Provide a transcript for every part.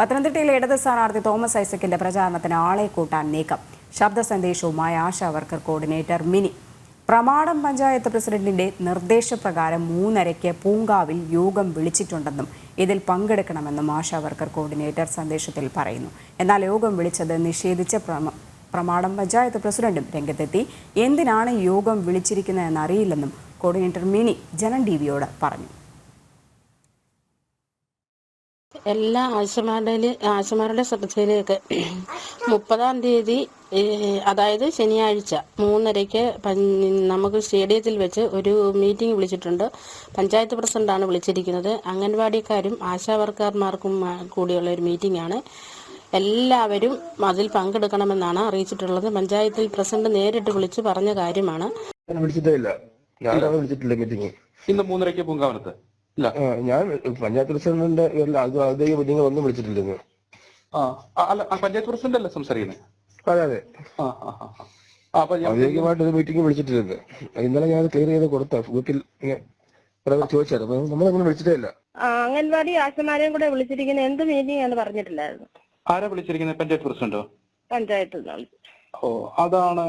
പത്തനംതിട്ടയിലെ ഇടത് സ്ഥാനാർത്ഥി തോമസ് ഐസക്കിന്റെ പ്രചാരണത്തിന് ആളെ കൂട്ടാൻ നീക്കം. ശബ്ദ സന്ദേശവുമായി ആശാ വർക്കർ കോർഡിനേറ്റർ മിനി. പ്രമാടം പഞ്ചായത്ത് പ്രസിഡന്റിന്റെ നിർദ്ദേശപ്രകാരം മൂന്നരയ്ക്ക് പൂങ്കാവിൽ യോഗം വിളിച്ചിട്ടുണ്ടെന്നും ഇതിൽ പങ്കെടുക്കണമെന്നും ആശാ വർക്കർ കോർഡിനേറ്റർ സന്ദേശത്തിൽ പറയുന്നു. എന്നാൽ യോഗം വിളിച്ചത് നിഷേധിച്ച പ്രമ പ്രമാടം പഞ്ചായത്ത് പ്രസിഡന്റും രംഗത്തെത്തി. എന്തിനാണ് യോഗം വിളിച്ചിരിക്കുന്നതെന്ന് അറിയില്ലെന്നും കോർഡിനേറ്റർ മിനി ജനൻ ടി വിയോട് പറഞ്ഞു. എല്ലാ ആശമാരുടെ ആശമാരുടെ ശ്രദ്ധയിലേക്ക് മുപ്പതാം തീയതി അതായത് ശനിയാഴ്ച മൂന്നരയ്ക്ക് നമുക്ക് സ്റ്റേഡിയത്തിൽ വെച്ച് ഒരു മീറ്റിംഗ് വിളിച്ചിട്ടുണ്ട്. പഞ്ചായത്ത് പ്രസിഡന്റാണ് വിളിച്ചിരിക്കുന്നത്. അംഗൻവാടിക്കാരും ആശാവർക്കർമാർക്കും വർക്കർമാർക്കും കൂടിയുള്ള ഒരു മീറ്റിംഗ് ആണ് എല്ലാവരും അതിൽ പങ്കെടുക്കണമെന്നാണ് അറിയിച്ചിട്ടുള്ളത്. പഞ്ചായത്തിൽ പ്രസിഡന്റ് നേരിട്ട് വിളിച്ച് പറഞ്ഞ കാര്യമാണ്. ഇന്ന് മൂന്നരയ്ക്ക് പൂങ്കാവനത്ത്. ഞാൻ പഞ്ചായത്ത് പ്രസിഡന്റിന്റെ ഔദ്യോഗിക മീറ്റിംഗ് ഒന്നും വിളിച്ചിട്ടില്ലെന്ന്. അല്ല പഞ്ചായത്ത് പ്രസിഡന്റ് അല്ലേ സംസാരിക്കുന്നത് അതെ അതെ. ആ ആ ആ ആ. ആ, അപ്പൊ ഔദ്യോഗികമായിട്ട് ഒരു മീറ്റിംഗ് വിളിച്ചിട്ടില്ലെന്ന്. ഇന്നലെ ഞാൻ ക്ലിയർ ചെയ്ത് കൊടുത്ത ഗ്രൂപ്പിൽ ചോദിച്ചായിരുന്നു. അപ്പൊ നമ്മളങ്ങനെ വിളിച്ചിട്ടേ ഇല്ല. ആ, അംഗൻവാടി ആശമാരെയും കൂടെ വിളിച്ചിരിക്കുന്ന എന്ത് മീറ്റിംഗ് എന്ന് പറഞ്ഞിട്ടില്ലായിരുന്നു. ആരാ വിളിച്ചിരിക്കുന്നത് പഞ്ചായത്ത് പ്രസിഡന്റോ? പഞ്ചായത്ത് ഓ അതാണ്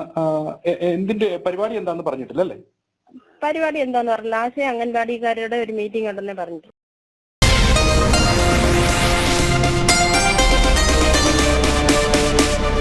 എന്തിന്റെ പരിപാടി എന്താന്ന് പറഞ്ഞിട്ടില്ല അല്ലേ പരിപാടി എന്താന്ന് പറഞ്ഞില്ല. ആശയ അംഗൻവാടിക്കാരുടെ ഒരു മീറ്റിംഗ് ഉണ്ടെന്നേ പറഞ്ഞിട്ടുള്ളൂ.